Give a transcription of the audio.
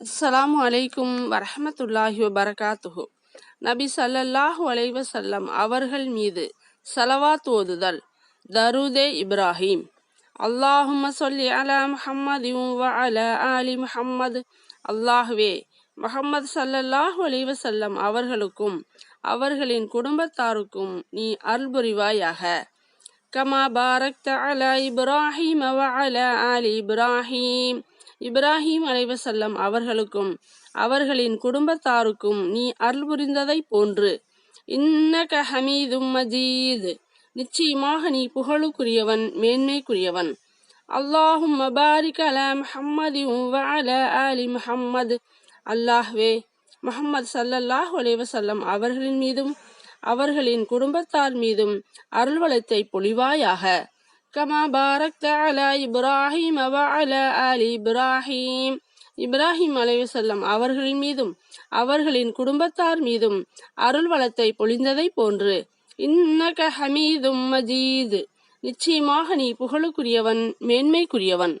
அஸ்லாம் அலைக்கும் வரஹமத்துல்லாஹி வபரகாத்துஹு நபி சல்லல்லாஹு அலைவசல்லம் அவர்கள் மீது சலவாத் ஓதுதல் தருதே இப்ராஹிம் அல்லாஹும சொல்லி அலா முஹம்மது வ அலா ஆலி முஹம்மது அல்லாஹுவே முஹம்மது சல்லல்லாஹு அலைவசல்லம் அவர்களுக்கும் அவர்களின் குடும்பத்தாருக்கும் நீ அல்புரிவாயாக கமா பாரக் அலா இப்ராஹிம் வ அலா ஆலி இப்ராஹிம் இப்ராஹிம் அலைவசல்லம் அவர்களுக்கும் அவர்களின் குடும்பத்தாருக்கும் நீ அருள் புரிந்ததைப் போன்று. இன்னக ஹமீதும் மஜீத். நிச்சயமாக நீ புகழுக்குரியவன் மேன்மைக்குரியவன். அல்லாஹும் மபாரிக் அலா முஹம்மதி வ அலா முஹம்மது. அல்லாஹ்வே முஹம்மது சல்லல்லாஹ் அலைவசல்லம் அவர்களின் மீதும் அவர்களின் குடும்பத்தார் மீதும் அருள்வளத்தை பொழிவாயாக. கமா பாரக்த அலா இப்ராஹிம் வ அலா ஆலி இப்ராஹிம் இப்ராஹிம் அலைவசல்லம் அவர்களின் மீதும் அவர்களின் குடும்பத்தார் மீதும் அருள் வளத்தை பொழிந்ததைப் போன்று இன்னக ஹமீதும் மஜீது. நிச்சயமாக நீ புகழுக்குரியவன் மேன்மைக்குரியவன்.